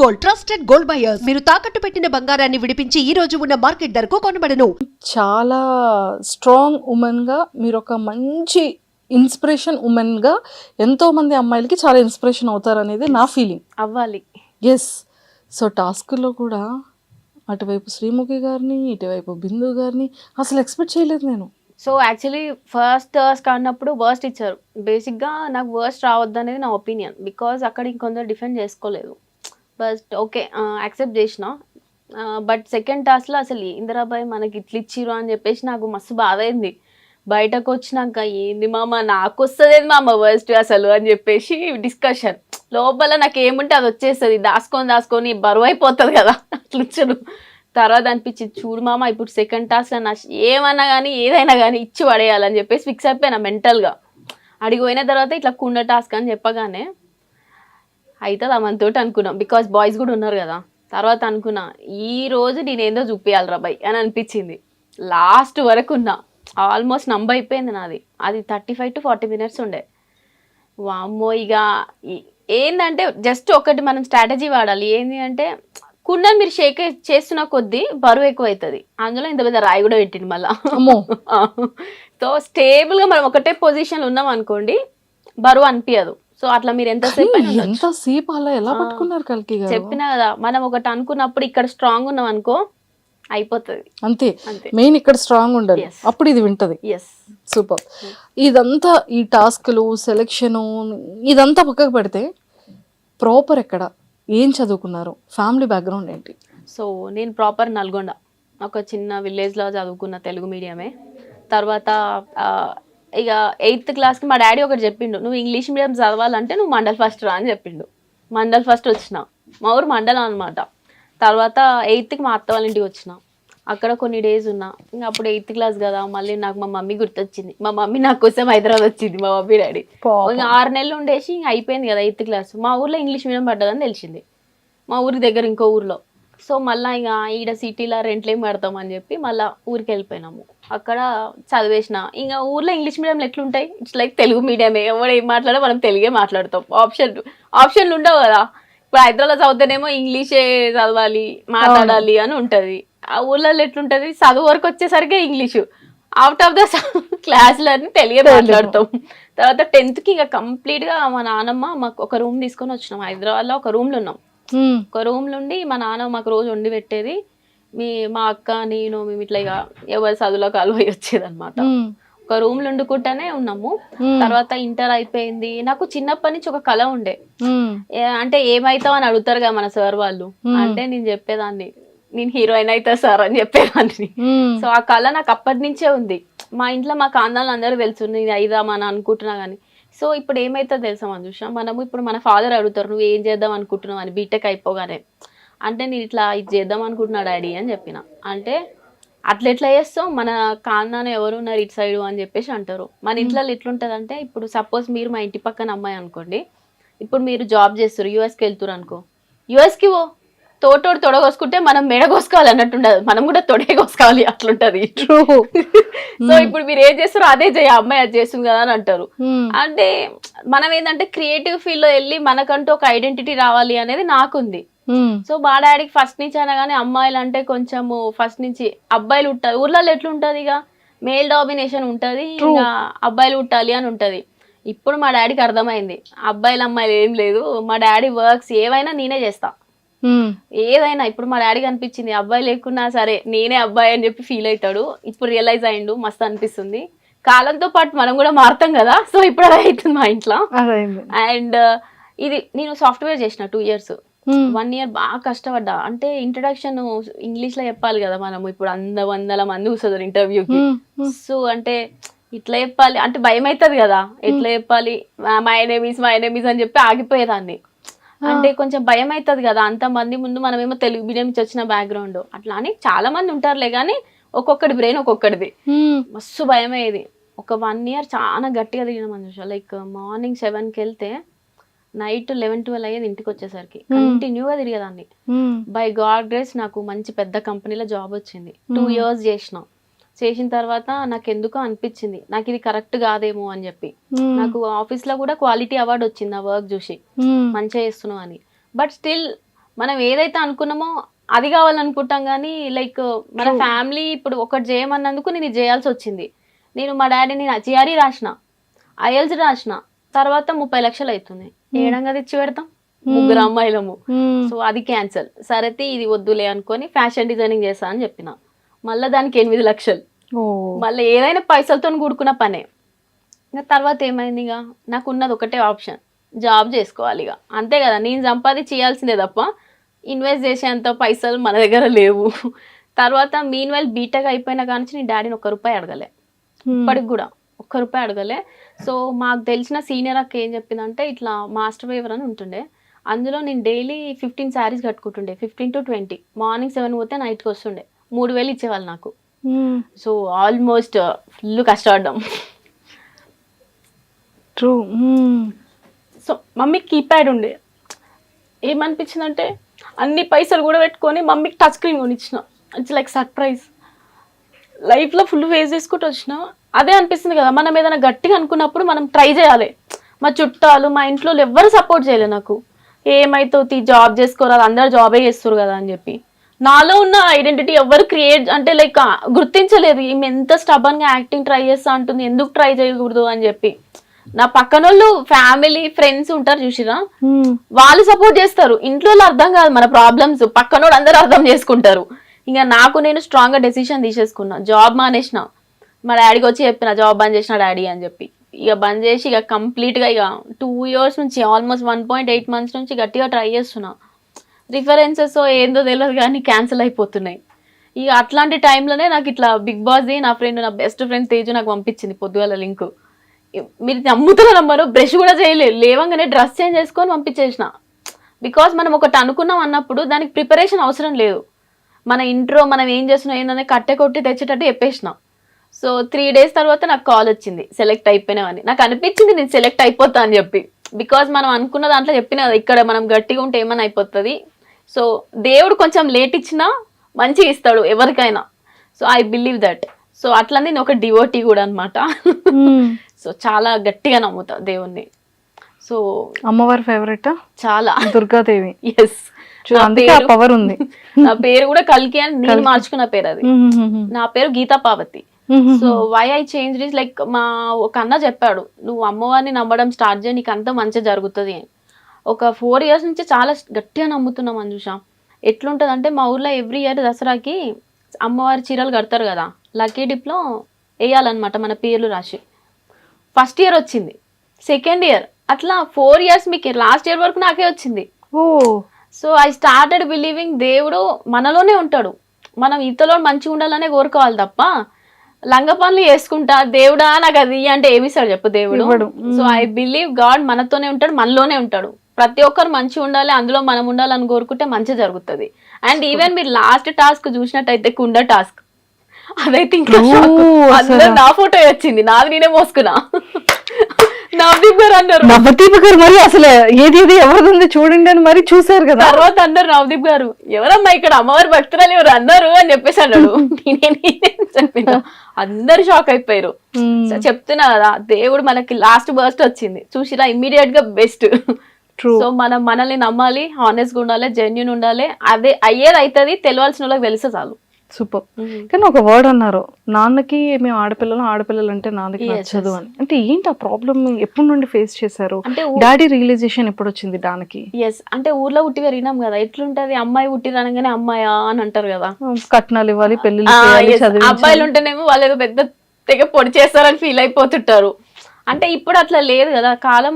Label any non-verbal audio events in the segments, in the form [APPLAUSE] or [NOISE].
Gold trusted gold buyers మీరు తాకట్టు పెట్టిన బంగారాన్ని విడిపించి ఈ రోజు ఉన్న మార్కెట్ ధరకు కొనబడను. చాలా స్ట్రాంగ్ ఉమెన్గా మీరు ఒక మంచి ఇన్స్పిరేషన్ ఉమెన్గా ఎంతోమంది అమ్మాయిలకి చాలా ఇన్స్పిరేషన్ అవుతారు అనేది నా ఫీలింగ్ అవ్వాలి. ఎస్ సో టాస్క్లో కూడా అటువైపు శ్రీముఖి గారిని ఇటువైపు బిందు గారిని అసలు ఎక్స్పెక్ట్ చేయలేదు నేను. సో యాక్చువల్లీ ఫస్ట్ టాస్క్ అన్నప్పుడు వర్స్ట్ ఇచ్చారు. బేసిక్గా నాకు వర్స్ట్ రావద్దు అనేది నా ఒపీనియన్ బికాజ్ అక్కడ ఇంకొందరు డిఫెండ్ చేసుకోలేదు. బట్ ఓకే యాక్సెప్ట్ చేసిన. బట్ సెకండ్ టాస్క్లో అసలు ఇందిరాబాయ్ మనకి ఇట్లా ఇచ్చిరు అని చెప్పేసి నాకు మస్తు బాధ అయింది. బయటకు వచ్చినాక ఏంది మామ నాకు వస్తుంది మామ వర్స్ట్ అసలు అని చెప్పేసి డిస్కషన్ లోపల నాకు ఏముంటే అది వచ్చేస్తుంది. దాసుకొని దాసుకొని బరువు అయిపోతుంది కదా. అట్లా ఇచ్చారు. తర్వాత అనిపించింది చూడు మామ ఇప్పుడు సెకండ్ టాస్క్ నా ఏమన్నా కానీ ఏదైనా కానీ ఇచ్చి పడేయాలని చెప్పేసి ఫిక్స్ అయిపోయినా మెంటల్గా. అడిగి పోయిన తర్వాత ఇట్లా కుండ టాస్క్ అని చెప్పగానే అవుతుంది మనతోటి అనుకున్నాం. బికాస్ బాయ్స్ కూడా ఉన్నారు కదా. తర్వాత అనుకున్నా ఈ రోజు నేనేందో చూపించాలి రా బై అని అనిపించింది. లాస్ట్ వరకు ఉన్నా. ఆల్మోస్ట్ నంబ అయిపోయింది నాది. అది thirty five to forty minutes ఉండే. వామ్మో ఇక ఏందంటే జస్ట్ ఒకటి మనం స్ట్రాటజీ వాడాలి. ఏంది అంటే కుండని మీరు షేక్ చేస్తున్న కొద్దీ బరువు ఎక్కువ అవుతుంది అందులో ఇంత పెద్ద రాయి కూడా పెట్టింది మళ్ళా. అమ్మో. [LAUGHS] సో స్టేబుల్గా మనం ఒకటే పొజిషన్లో ఉన్నాం అనుకోండి బరువు అనిపించదు సో అట్లా మీరు ఎంతసేపు అయినా ఉండొచ్చు. ఎంత సేపు అలా ఎలా. పట్టుకున్నారు కల్కి చెప్పినా కదా మనం ఒకటి అనుకున్నప్పుడు ఇక్కడ స్ట్రాంగ్ ఉన్నాం అనుకో అయిపోతుంది. అంతే. మెయిన్ ఇక్కడ స్ట్రాంగ్ ఉండాలి. అప్పుడు ఇది వింటది. Yes super. ఇదంతా ఈ టాస్క్లు సెలెక్షను ఇదంతా పక్కకు పెడితే ప్రాపర్ ఎక్కడ? ఏం చదువుకున్నారు? ఫ్యామిలీ బ్యాక్గ్రౌండ్ ఏంటి? సో నేను ప్రాపర్ నల్గొండ. ఒక చిన్న విలేజ్లో చదువుకున్న తెలుగు మీడియమే తర్వాత ఇక ఎయిత్ క్లాస్కి మా డాడీ ఒకటి చెప్పిండు నువ్వు ఇంగ్లీష్ మీడియం చదవాలంటే నువ్వు మండల్ ఫస్ట్ రా అని చెప్పిండు. మండల్ ఫస్ట్ వచ్చిన. మా ఊరు మండలం అనమాట తర్వాత ఎయిత్కి మా అత్త వాళ్ళ ఇంటికి వచ్చిన. అక్కడ కొన్ని డేస్ ఉన్నా. ఇంకా అప్పుడు ఎయిత్ క్లాస్ కదా మళ్ళీ నాకు మా మమ్మీ గుర్తొచ్చింది. మా మమ్మీ నా కోసం హైదరాబాద్ వచ్చింది మా మమ్మీ డాడీ ఇంకా ఆరు నెలలు ఉండేసి ఇంకా అయిపోయింది కదా ఎయిత్ క్లాస్ మా ఊర్లో ఇంగ్లీష్ మీడియం పడ్డదని తెలిసింది. మా ఊరి దగ్గర ఇంకో ఊర్లో. సో మళ్ళీ ఇక ఈడ సిటీలో రెంట్లు అని చెప్పి మళ్ళీ ఊరికి వెళ్ళిపోయినాము. అక్కడ చదివేసిన. ఇంకా ఊర్లో ఇంగ్లీష్ మీడియంలో ఎట్లుంటాయి? ఇట్స్ లైక్ తెలుగు మీడియమే. ఎవడు ఏం మాట్లాడో మనం తెలుగే మాట్లాడతాం. ఆప్షన్ ఆప్షన్లు ఉండవు కదా. ఇప్పుడు హైదరాబాద్ చదివితేనేమో ఇంగ్లీషే చదవాలి మాట్లాడాలి అని ఉంటుంది. ఆ ఊర్లలో ఎట్లుంటుంది? చదువు వరకు వచ్చేసరికి ఇంగ్లీషు. అవుట్ ఆఫ్ ద క్లాసులన్నీ తెలుగే మాట్లాడతాం. తర్వాత టెన్త్కి ఇక కంప్లీట్గా మా నాన్నమ్మ మాకు ఒక రూమ్ తీసుకొని వచ్చినాం. హైదరాబాద్లో ఒక రూమ్లో ఉన్నాం. ఒక రూమ్ నుండి మా నాన్న మాకు రోజు వండి పెట్టేది. మీ మా అక్క నేను మేము ఇట్లా ఇక ఎవరి చదువులోకి అలవై వచ్చేది అనమాట. ఒక రూమ్ వండుకుంటానే ఉన్నాము. తర్వాత ఇంటర్ అయిపోయింది. నాకు చిన్నప్పటి నుంచి ఒక కళ ఉండే. అంటే ఏమైతావు అని అడుగుతారు కదా మన సార్ వాళ్ళు. అంటే నేను చెప్పేదాన్ని. నేను హీరోయిన్ అవుతా సార్ అని చెప్పేదాన్ని. సో ఆ కళ నాకు అప్పటి నుంచే ఉంది. మా ఇంట్లో మా కాందాలు అందరూ తెలుసు. నేను అయిదామని అనుకుంటున్నా కానీ సో ఇప్పుడు ఏమైతుందో తెలుసా మంజుష? మనము ఇప్పుడు మన ఫాదర్ అడుగుతారు నువ్వు ఏం చేద్దాం అనుకుంటున్నావు అని బీటెక్ అయిపోగానే. అంటే నేను ఇట్లా ఇది చేద్దాం అనుకుంటున్నా డాడీ అని చెప్పిన. అంటే అట్లా ఎట్లా చేస్తావు? మన కాందాన ఎవరు ఉన్నారు ఇటు సైడ్ అని చెప్పేసి అంటారు. మన ఇంట్లో ఎట్లుంటుంది అంటే ఇప్పుడు సపోజ్ మీరు మా ఇంటి పక్కన అమ్మాయి అనుకోండి. ఇప్పుడు మీరు జాబ్ చేస్తారు యూఎస్కి వెళ్తారు అనుకో. యూఎస్కి ఓ తోటోడు తొడగోసుకుంటే మనం మెడ కోసుకోవాలి అన్నట్టు ఉండదు. మనం కూడా తొడే కోసుకోవాలి అట్లుంటది. True. [LAUGHS] సో ఇప్పుడు మీరు ఏం చేస్తారో అదే చేయ అమ్మాయి అది చేస్తుంది కదా అని అంటారు. అంటే మనం ఏంటంటే క్రియేటివ్ ఫీల్డ్లో వెళ్ళి మనకంటూ ఒక ఐడెంటిటీ రావాలి అనేది నాకుంది. సో మా డాడీకి ఫస్ట్ నుంచి అయినా కానీ అమ్మాయిలు అంటే కొంచెము ఫస్ట్ నుంచి అబ్బాయిలు ఉంటారు. ఊర్లలో ఎట్లుంటది ఇక మేల్ డామినేషన్ ఉంటది ఇంకా అబ్బాయిలు ఉట్టాలి అని ఉంటది. ఇప్పుడు మా డాడీకి అర్థమైంది. అబ్బాయిలు అమ్మాయిలు ఏం లేదు. మా డాడీ వర్క్స్ ఏవైనా నేనే చేస్తా. మ్మ్. ఏదైనా ఇప్పుడు మా డాడీకి అనిపించింది అబ్బాయి లేకున్నా సరే నేనే అబ్బాయి అని చెప్పి ఫీల్ అవుతాడు. ఇప్పుడు రియలైజ్ అయిండు మస్తు అనిపిస్తుంది. కాలంతో పాటు మనం కూడా మారుతాం కదా? సో ఇప్పుడు అదే అవుతుంది మా ఇంట్లో. అండ్ ఇది నేను సాఫ్ట్వేర్ చేసిన టూ ఇయర్స్. వన్ ఇయర్ బాగా కష్టపడ్డా. అంటే ఇంట్రడక్షన్ ఇంగ్లీష్లో చెప్పాలి కదా మనం ఇప్పుడు అంద వందల మంది కూర్చోదు ఇంటర్వ్యూకి మ్మ్. మ్మ్. సో అంటే ఇట్లా చెప్పాలి. అంటే భయం అవుతుంది కదా. ఎట్లా చెప్పాలి? మై ఎనమీస్ మై ఎనమీస్ అని చెప్పి ఆగిపోయేదాన్ని. అంటే కొంచెం భయం అవుతుంది కదా. అంత మంది ముందు మనమేమో తెలుగు మీడియం నుంచి వచ్చిన బ్యాక్గ్రౌండ్ అట్లా అని చాలా మంది ఉంటారులే కానీ ఒక్కొక్కటి బ్రెయిన్ ఒక్కొక్కటిది మ్మ్. మస్తు భయం అయ్యేది ఒక వన్ ఇయర్ చాలా గట్టిగా తిరిగిన మనుషులు. లైక్ మార్నింగ్ సెవెన్కి వెళ్తే నైట్ లెవెన్ ట్వెల్వ్ అయ్యేది ఇంటికి వచ్చేసరికి కంటిన్యూగా తిరిగేదాన్ని. బై గాడ్ గ్రేస్ నాకు మంచి పెద్ద కంపెనీలో జాబ్ వచ్చింది. టూ ఇయర్స్ చేసిన. చేసిన తర్వాత నాకు ఎందుకో అనిపించింది. నాకు ఇది కరెక్ట్ కాదేమో అని చెప్పి. నాకు ఆఫీస్లో కూడా క్వాలిటీ అవార్డు వచ్చింది ఆ వర్క్ చూసి. మంచిగా చేస్తున్నావు అని. బట్ స్టిల్ మనం ఏదైతే అనుకున్నామో అది కావాలనుకుంటాం కానీ లైక్ మన. ఫ్యామిలీ ఇప్పుడు ఒకటి చేయమన్నందుకు నేను ఇది చేయాల్సి వచ్చింది. నేను మా డాడీని జిఆర్ఈ రాసిన. ఐఎల్స్ రాసిన. తర్వాత ముప్పై లక్షలు అవుతుంది ఏడంగా తెచ్చి పెడతాం? ముగ్గురు అమ్మాయిలము. మ్మ్. సో అది క్యాన్సల్. సరైతే ఇది వద్దులే అనుకొని ఫ్యాషన్ డిజైనింగ్ చేస్తా అని చెప్పిన. మళ్ళీ దానికి ఎనిమిది లక్షలు. మళ్ళీ ఏదైనా పైసలతో కూడుకున్న పనే. ఇంకా తర్వాత ఏమైంది ఇక నాకు ఉన్నది ఒకటే ఆప్షన్. జాబ్ చేసుకోవాలి ఇక అంతే కదా నేను సంపాదించి చేయాల్సిందే తప్ప ఇన్వెస్ట్ చేసేంత పైసలు మన దగ్గర లేవు. [LAUGHS] తర్వాత మీన్ వైల్ బీటెక్ అయిపోయిన కానీ నేను డాడీని ఒక్క రూపాయి అడగలే. ఇప్పటికి కూడా. ఒక్క రూపాయి అడగలే. సో మాకు తెలిసిన సీనియర్ అక్క ఏం చెప్పిందంటే ఇట్లా మాస్టర్ వేవర్ అని ఉంటుండే. అందులో నేను daily fifteen saris కట్టుకుంటుండే fifteen to twenty. Morning seven పోతే నైట్కి వస్తుండే. మూడు వేలు ఇచ్చేవాళ్ళు నాకు. సో ఆల్మోస్ట్ ఫుల్ కష్టపడ్డాం. ట్రూ. సో మమ్మీకి కీప్యాడ్ ఉండే. ఏమనిపించిందంటే అన్ని పైసలు కూడా పెట్టుకొని మమ్మీకి touch screen కొనిచ్చిన. It's like surprise. లైఫ్లో ఫుల్ ఫేస్ చేసుకుంటూ వచ్చిన అదే అనిపిస్తుంది కదా మనం ఏదైనా గట్టిగా అనుకున్నప్పుడు మనం ట్రై చేయాలి. మా చుట్టాలు మా ఇంట్లో ఎవ్వరు సపోర్ట్ చేయలేదు నాకు. ఏమైతుంది జాబ్ చేసుకోరాదు అందరు జాబే చేస్తారు కదా అని చెప్పి. నాలో ఉన్న ఐడెంటిటీ ఎవరు క్రియేట్ అంటే లైక్ గుర్తించలేదు. ఈమె ఎంత స్టబన్గా యాక్టింగ్ ట్రై చేస్తా అంటుంది ఎందుకు ట్రై చేయకూడదు అని చెప్పి. నా పక్కన వాళ్ళు ఫ్యామిలీ ఫ్రెండ్స్ ఉంటారు చూసిరా? మ్మ్. వాళ్ళు సపోర్ట్ చేస్తారు. ఇంట్లో అర్థం కాదు మన ప్రాబ్లమ్స్ పక్కనోడు అందరూ అర్థం చేసుకుంటారు. ఇంకా నాకు నేను స్ట్రాంగ్గా డెసిషన్ తీసేసుకున్నా. జాబ్ మానేసిన. మా డాడీకి వచ్చి చెప్పిన జాబ్ బంద్ చేసిన డాడీ అని చెప్పి. ఇక బంద్ చేసి ఇక కంప్లీట్గా ఇక టూ ఇయర్స్ నుంచి almost one point eight months నుంచి గట్టిగా ట్రై చేస్తున్నా. రిఫరెన్సెస్ ఏందో తెలియదు కానీ క్యాన్సిల్ అయిపోతున్నాయి. ఇక అట్లాంటి టైంలోనే నాకు ఇట్లా బిగ్ బాస్ నా ఫ్రెండ్ నా బెస్ట్ ఫ్రెండ్ తేజు నాకు పంపించింది పొద్దుగాల లింక్ మీరు నమ్ముతున్న నమ్మరు బ్రష్ కూడా చేయలేదు. లేవంగానే డ్రెస్ చేంజ్ చేసుకొని పంపించేసిన. బికాస్ మనం ఒకటి అనుకున్నాం అన్నప్పుడు దానికి ప్రిపరేషన్ అవసరం లేదు. మన ఇంట్రో మనం ఏం చేస్తున్నాం ఏంటనే కట్టె కొట్టి తెచ్చేటట్టు చెప్పేసిన. సో త్రీ డేస్ తర్వాత నాకు కాల్ వచ్చింది. సెలెక్ట్ అయిపోయినావని. నాకు అనిపించింది నేను సెలెక్ట్ అయిపోతా అని చెప్పి. బికాజ్ మనం అనుకున్న దాంట్లో చెప్పిన కదా ఇక్కడ మనం గట్టిగా ఉంటే ఏమైనా అయిపోతుంది. సో దేవుడు కొంచెం లేట్ ఇచ్చినా మంచిగా ఇస్తాడు ఎవరికైనా. So I believe that so అట్లా నేను ఒక డివోటీ కూడా అనమాట. సో [LAUGHS] చాలా గట్టిగా నమ్ముతా దేవుణ్ణి. సో అమ్మవారి ఫేవరెట్ చాలా. దుర్గాదేవి. ఎస్ చూ, అందుకే ఆ పవర్ ఉంది. [LAUGHS] నా పేరు కూడా కల్కి అని నేను మార్చుకున్న పేరు అది. నా పేరు Geetha Parvathi. Hmm, so why I change is like మా ఒక అన్న చెప్పాడు నువ్వు అమ్మవారిని నమ్మడం స్టార్ట్ చేయి నీకు అంత మంచి జరుగుతుంది అని. ఒక ఫోర్ ఇయర్స్ నుంచి చాలా గట్టిగా నమ్ముతున్నాం అంజుష. ఎట్లుంటుంది అంటే మా ఊర్లో ఎవ్రీ ఇయర్ దసరాకి అమ్మవారి చీరలు కడతారు కదా లక్కీ డిప్లో వేయాలన్నమాట మన పేర్లు రాసి. ఫస్ట్ ఇయర్ వచ్చింది. సెకండ్ ఇయర్ అట్లా ఫోర్ ఇయర్స్ మీకు లాస్ట్ ఇయర్ వరకు నాకే వచ్చింది. ఓ. సో ఐ స్టార్టెడ్ బిలీవింగ్ దేవుడు మనలోనే ఉంటాడు. మనం ఇతలో మంచిగా ఉండాలనే కోరుకోవాలి తప్ప లంగ పనులు చేసుకుంటా దేవుడా నాకు అది అంటే ఏమి ఇస్తాడు చెప్పు దేవుడు. సో ఐ బిలీవ్ గాడ్ మనతోనే ఉంటాడు మనలోనే ఉంటాడు. ప్రతి ఒక్కరు మంచిగా ఉండాలి అందులో మనం ఉండాలని కోరుకుంటే మంచి జరుగుతుంది. అండ్ ఈవెన్ మీరు లాస్ట్ టాస్క్ చూసినట్టయితే కుండ టాస్క్. అదైతే ఇంకా నా ఫోటో వచ్చింది నాది నేనే మోసుకున్నా. నవదీప్ గారు అన్నారు. నవదీప్ గారు మరి అసలు ఏది ఏది ఎవరిది ఉంది చూడండి అని మరి చూసారు కదా. తర్వాత అన్నారు నవదీప్ గారు ఎవరమ్మా ఇక్కడ అమ్మవారి భక్తురాలు ఎవరు అన్నారు? అని చెప్పేసి అన్నాడు. [LAUGHS] నేనే నేనే అని చెప్పిన అందరు షాక్ అయిపోయారు. చెప్తున్నా కదా దేవుడు మనకి లాస్ట్ బర్స్ట్ వచ్చింది. చూసిరా ఇమ్మీడియట్గా బెస్ట్. సో మనం మనల్ని నమ్మాలి హానెస్ట్గా ఉండాలి జెన్యున్ ఉండాలి. అదే అయ్యేది అవుతుంది తెలియాల్సిన వాళ్ళకి తెలిస్తే చాలు. సూపర్. కానీ ఒక వర్డ్ అన్నారు నాన్నకి మేము ఆడపిల్లలు ఆడపిల్లలు అంటే నాన్నకి నచ్చదు. అని. అంటే ఏంటి ఆ ప్రాబ్లమ్ ఎప్పటి నుండి ఫేస్ చేశారు? అంటే డాడీ రియలైజేషన్ ఎప్పుడు వచ్చింది దానికి? ఎస్ అంటే ఊర్లో ఉట్టి పెరిగినాం కదా ఎట్లుంటది? అమ్మాయి ఉట్టి అనగానే అమ్మాయా అని అంటారు కదా. కట్నాలు ఇవ్వాలి. చదివించాలి. అబ్బాయిలు ఉంటేనేమో వాళ్ళు ఏదో పెద్ద తెగ పొడి చేస్తారని ఫీల్ అయిపోతుంటారు. అంటే ఇప్పుడు అట్లా లేదు కదా కాలం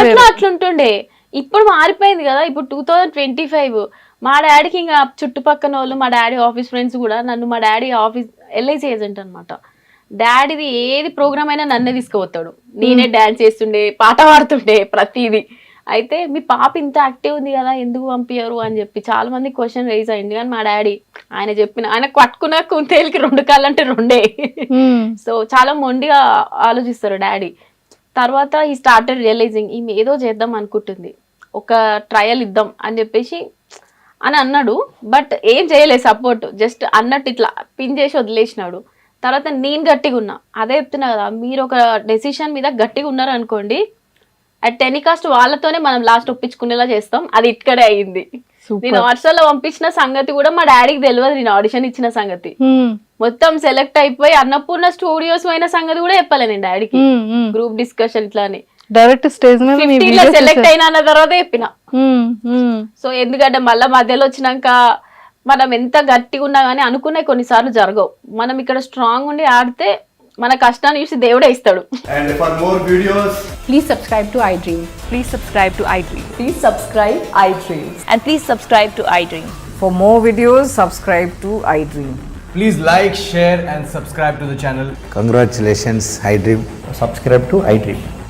వేరు. అట్లుంటుండే. ఇప్పుడు మారిపోయింది కదా ఇప్పుడు టూ థౌజండ్ ట్వంటీ ఫైవ్ మా డాడీకి ఇంకా చుట్టుపక్కల వాళ్ళు మా డాడీ ఆఫీస్ ఫ్రెండ్స్ కూడా నన్ను మా డాడీ ఆఫీస్ ఎల్ఐసి ఏజెంట్ అనమాట డాడీది ఏది ప్రోగ్రామ్ అయినా నన్నే తీసుకుపోతాడు. నేనే డాన్స్ చేస్తుండే పాట పాడుతుండే ప్రతిదీ. అయితే మీ పాప ఇంత యాక్టివ్ ఉంది కదా ఎందుకు పంపించరు అని చెప్పి చాలా మంది క్వశ్చన్ రైజ్ అయింది. కానీ మా డాడీ ఆయన చెప్పిన ఆయన పట్టుకున్న కుంతేలికి రెండు కాళ్ళు అంటే రెండే. [LAUGHS] సో చాలా మొండిగా ఆలోచిస్తారు డాడీ తర్వాత ఈ స్టార్టెడ్ రియలైజింగ్ ఈమె ఏదో చేద్దాం అనుకుంటుంది. ఒక ట్రయల్ ఇద్దాం అని చెప్పేసి అని అన్నాడు. బట్ ఏం చేయలేదు సపోర్ట్ జస్ట్ అన్నట్టు ఇట్లా పిన్ చేసి వదిలేసినాడు. తర్వాత నేను గట్టిగా ఉన్నా. అదే చెప్తున్నా కదా మీరు ఒక డెసిషన్ మీద గట్టిగా ఉన్నారు అనుకోండి అట్ టెలికాస్ట్ వాళ్ళతోనే మనం లాస్ట్ ఒప్పించుకునేలా చేస్తాం. అది ఇక్కడే అయ్యింది Super. నేను వాట్సాప్లో పంపించిన సంగతి కూడా మా డాడీకి తెలియదు నేను ఆడిషన్ ఇచ్చిన సంగతి. మ్మ్. మొత్తం సెలెక్ట్ అయిపోయి అన్నపూర్ణ స్టూడియోస్ పోయిన సంగతి కూడా చెప్పలే నేను డాడీకి. గ్రూప్ డిస్కషన్ ఇట్లా అని డైరెక్ట్ స్టేజ్ సెలెక్ట్ అయినా అన్న తర్వాత చెప్పిన. సో ఎందుకంటే మళ్ళా మధ్యలో వచ్చినాక మనం ఎంత గట్టిగా ఉన్నా కానీ అనుకున్నాయి కొన్నిసార్లు జరగవు. మనం ఇక్కడ స్ట్రాంగ్ ఉండి ఆడితే మన కష్టాన్ని చూసి దేవుడే ఇస్తాడు. Please like, share and subscribe to the channel. Congratulations, iDream. Subscribe to iDream.